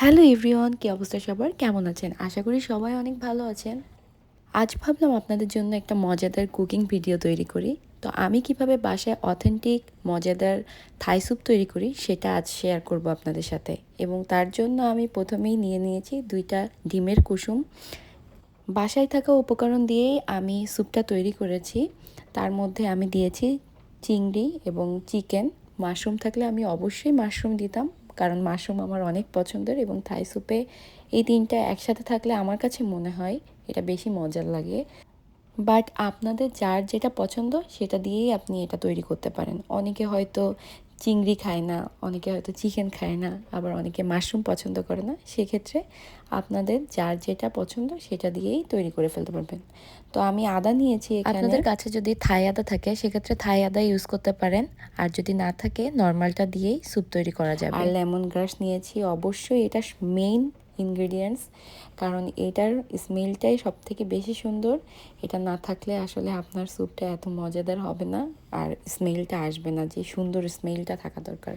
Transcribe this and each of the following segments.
Hello everyone, কী অবস্থা সবার? কেমন আছেন? আশা করি সবাই অনেক ভালো আছেন। আজ ভাবলাম আপনাদের জন্য একটা মজাদার কুকিং ভিডিও তৈরি করি। তো আমি কীভাবে বাসায় অথেন্টিক, মজাদার থাই স্যুপ তৈরি করি সেটা আজ শেয়ার করব আপনাদের সাথে। এবং তার জন্য আমি প্রথমেই নিয়ে নিয়েছি দুইটা ডিমের কুসুম। বাসায় থাকা উপকরণ দিয়েই আমি স্যুপটা তৈরি করেছি। তার মধ্যে আমি দিয়েছি চিংড়ি এবং চিকেন। মাশরুম থাকলে আমি অবশ্যই মাশরুম দিতাম। কারণ মাশরুম আমার অনেক পছন্দের এবং থাই স্যুপে এই তিনটা একসাথে থাকলে আমার কাছে মনে হয় এটা বেশি মজার লাগে। বাট আপনাদের যার যেটা পছন্দ সেটা দিয়েই আপনি এটা তৈরি করতে পারেন। অনেকে হয়তো চিংড়ি খায় না অনেকে হয়তো চিকেন খায় না আবার অনেকে মাশরুম পছন্দ করে না সেক্ষেত্রে আপনাদের যার যেটা পছন্দ সেটা দিয়েই তৈরি করে ফেলতে পারবেন। তো আমি আদা নিয়েছি আপনাদের কাছে যদি থাই আদা থাকে সেক্ষেত্রে থাই আদা ইউজ করতে পারেন আর যদি না থাকে নর্মালটা দিয়েই স্যুপ তৈরি করা যাবে। আর লেমন গ্রাস নিয়েছি অবশ্যই এটা মেইন ইনগ্রিডিয়েন্টস কারণ এটার স্মেলটাই সব থেকে বেশি সুন্দর। এটা না থাকলে আসলে আপনার স্যুপটা এত মজাদার হবে না, আর স্মেলটা আসবে না, যে সুন্দর স্মেলটা থাকা দরকার।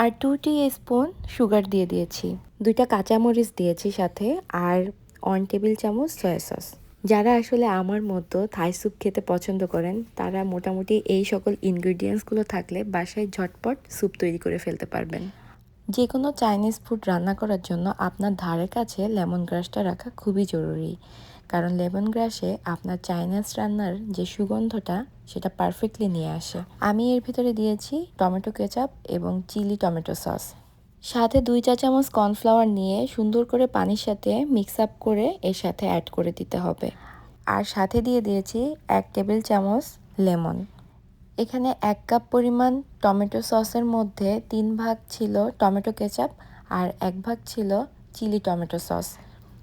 আর টু টি স্পুন সুগার দিয়ে দিয়েছি। দুইটা কাঁচামরিচ দিয়েছি সাথে, আর ওয়ান টেবিল চামচ সয়া সস যারা আসলে আমার মতো থাই স্যুপ খেতে পছন্দ করেন, তারা মোটামুটি এই সকল ইনগ্রিডিয়েন্টসগুলো থাকলে বাসায় ঝটপট স্যুপ তৈরি করে ফেলতে পারবেন। যে কোনো চাইনিজ ফুড রান্না করার জন্য আপনার ধারে কাছে লেমন গ্রাসটা রাখা খুবই জরুরি। কারণ লেমন গ্রাসে আপনার চাইনিজ রান্নার যে সুগন্ধটা, সেটা পারফেক্টলি নিয়ে আসে। আমি এর ভিতরে দিয়েছি টমেটো কেচাপ এবং চিলি টমেটো সস। সাথে দুই চা চামচ কর্নফ্লাওয়ার নিয়ে সুন্দর করে পানির সাথে মিক্স আপ করে এর সাথে অ্যাড করে দিতে হবে। আর সাথে দিয়ে দিয়েছি এক টেবিল চামচ লেমন। এখানে এক কাপ পরিমাণ টমেটো সসের মধ্যে তিন ভাগ ছিল টমেটো কেচাপ আর এক ভাগ ছিল চিলি টমেটো সস।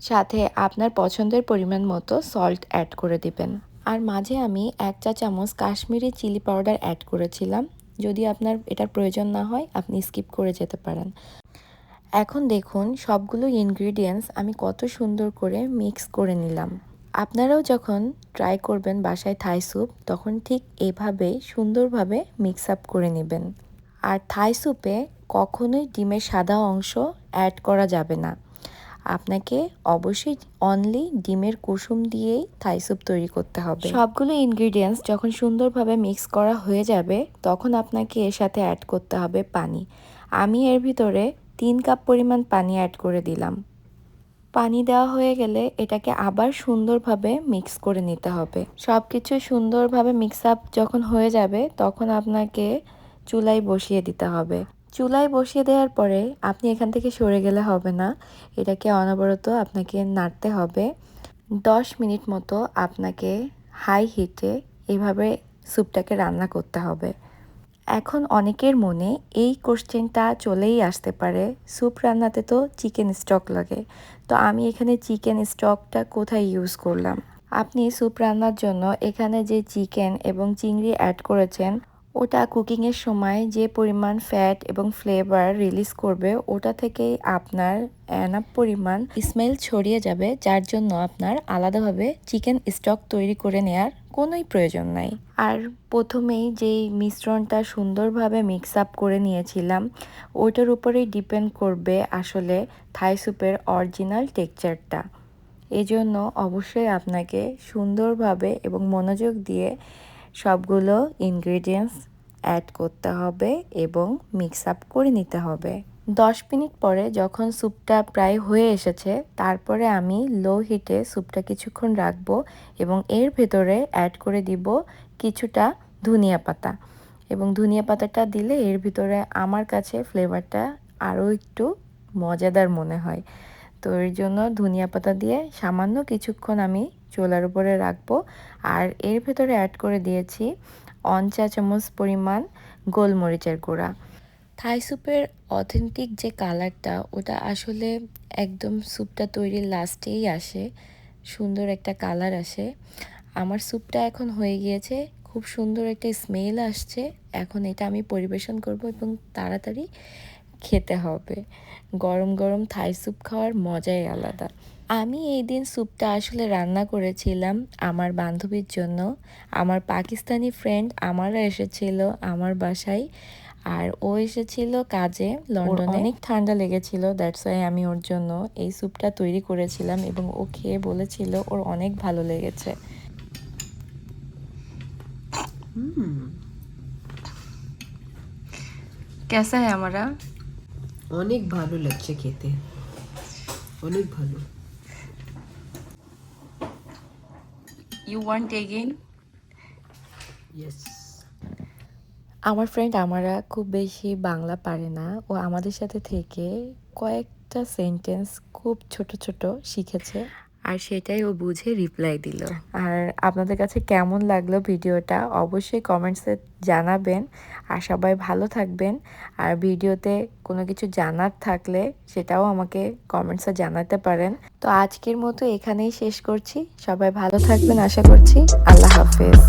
সাথে আপনার পছন্দের পরিমাণ মতো সল্ট অ্যাড করে দিবেন। আর মাঝে আমি এক চা চামচ কাশ্মীরি চিলি পাউডার অ্যাড করেছিলাম। যদি আপনার এটার প্রয়োজন না হয়, আপনি স্কিপ করে যেতে পারেন। এখন দেখুন সবগুলো ইনগ্রিডিয়েন্টস আমি কত সুন্দর করে মিক্স করে নিলাম। আপনারাও যখন ট্রাই করবেন বাসায় থাই স্যুপ তখন ঠিক এভাবেই সুন্দরভাবে মিক্স আপ করে নেবেন। আর থাই স্যুপে কখনোই ডিমের সাদা অংশ অ্যাড করা যাবে না। আপনাকে অবশ্যই অনলি ডিমের কুসুম দিয়েই থাই স্যুপ তৈরি করতে হবে। সবগুলো ইনগ্রিডিয়েন্টস যখন সুন্দরভাবে মিক্স করা হয়ে যাবে, তখন আপনাকে এর সাথে অ্যাড করতে হবে পানি। আমি এর ভিতরে তিন কাপ পরিমাণ পানি অ্যাড করে দিলাম। পানি দেওয়া হয়ে গেলে এটাকে আবার সুন্দরভাবে মিক্স করে নিতে হবে। সব কিছু সুন্দরভাবে মিক্স আপ যখন হয়ে যাবে, তখন আপনাকে চুলায় বসিয়ে দিতে হবে। চুলায় বসিয়ে দেওয়ার পরে আপনি এখান থেকে সরে গেলে হবে না। এটাকে অনবরত আপনাকে নাড়তে হবে। দশ মিনিট মতো আপনাকে হাই হিটে এভাবে স্যুপটাকে রান্না করতে হবে। এখন অনেকের মনে এই কোশ্চেনটা চলেই আসতে পারে। স্যুপ রান্নাতে তো চিকেন স্টক লাগে। তো আমি এখানে চিকেন স্টকটা কোথায় ইউজ করলাম? আপনি স্যুপ রান্নার জন্য এখানে যে চিকেন এবং চিংড়ি অ্যাড করেছেন ওটা কুকিংয়ের সময় যে পরিমাণ ফ্যাট এবং ফ্লেভার রিলিজ করবে, ওটা থেকেই আপনার এনাপ পরিমাণ স্মেল ছড়িয়ে যাবে, যার জন্য আপনার আলাদাভাবে চিকেন স্টক তৈরি করে নেয়ার কোনোই প্রয়োজন নাই। আর প্রথমেই যেই মিশ্রণটা সুন্দরভাবে মিক্স আপ করে নিয়েছিলাম, ওইটার উপরেই ডিপেন্ড করবে আসলে থাই স্যুপের অরিজিনাল টেক্সচারটা এজন্য অবশ্যই আপনাকে সুন্দরভাবে এবং মনোযোগ দিয়ে সবগুলো ইনগ্রিডিয়েন্টস অ্যাড করতে হবে এবং মিক্স আপ করে নিতে হবে। দশ মিনিট পরে যখন স্যুপটা প্রায় হয়ে এসেছে, তারপরে আমি লো হিটে স্যুপটা কিছুক্ষণ রাখব এবং এর ভেতরে অ্যাড করে দিব কিছুটা ধনিয়া পাতা। এবং ধনিয়া পাতাটা দিলে এর ভিতরে আমার কাছে ফ্লেভারটা আরও একটু মজাদার মনে হয়। তো এর জন্য ধনিয়া পাতা দিয়ে সামান্য কিছুক্ষণ আমি চোলার উপরে রাখব। আর এর ভেতরে অ্যাড করে দিয়েছি অন চা চামচ পরিমাণ গোলমরিচের গুঁড়া। থাই স্যুপের অথেন্টিক যে কালারটা ওটা আসলে একদম স্যুপটা তৈরির লাস্টেই আসে। সুন্দর একটা কালার আসে। আমার স্যুপটা এখন হয়ে গিয়েছে, খুব সুন্দর একটা স্মেল আসছে। এখন এটা আমি পরিবেশন করব এবং তাড়াতাড়ি খেতে হবে গরম গরম থাই স্যুপ খাওয়ার মজাই আলাদা আমি এই দিন স্যুপটা আসলে রান্না করেছিলাম আমার বান্ধবীর জন্য আমার পাকিস্তানি ফ্রেন্ড আমারও এসেছিল আমার বাসায় আর ও এসেছিল কাজে লন্ডনে অনেক ঠান্ডা লেগেছিল দ্যাটস ওয়াই আমি ওর জন্য এই স্যুপটা তৈরি করেছিলাম এবং ও খেয়ে বলেছিল ওর অনেক ভালো লেগেছে कैसा है हमारा অনেক ভালো লাগছে খেতে। অনেক ভালো। ইউ ওয়ান্ট এগেইন ইয়েস আমার ফ্রেন্ড আমারা খুব বেশি বাংলা পারে না। ও আমাদের সাথে থেকে কয়েকটা সেন্টেন্স খুব ছোট ছোট শিখেছে। আর সেটাই ও বুঝে রিপ্লাই দিল। আর আপনাদের কাছে কেমন লাগল ভিডিওটা অবশ্যই কমেন্টসে জানাবেন। আর সবাই ভালো থাকবেন। আর ভিডিওতে কোনো কিছু জানার থাকলে সেটাও আমাকে কমেন্টসে জানাতে পারেন। তো আজকের মতো এখানেই শেষ করছি। সবাই ভালো থাকবেন আশা করছি। আল্লাহ হাফেজ।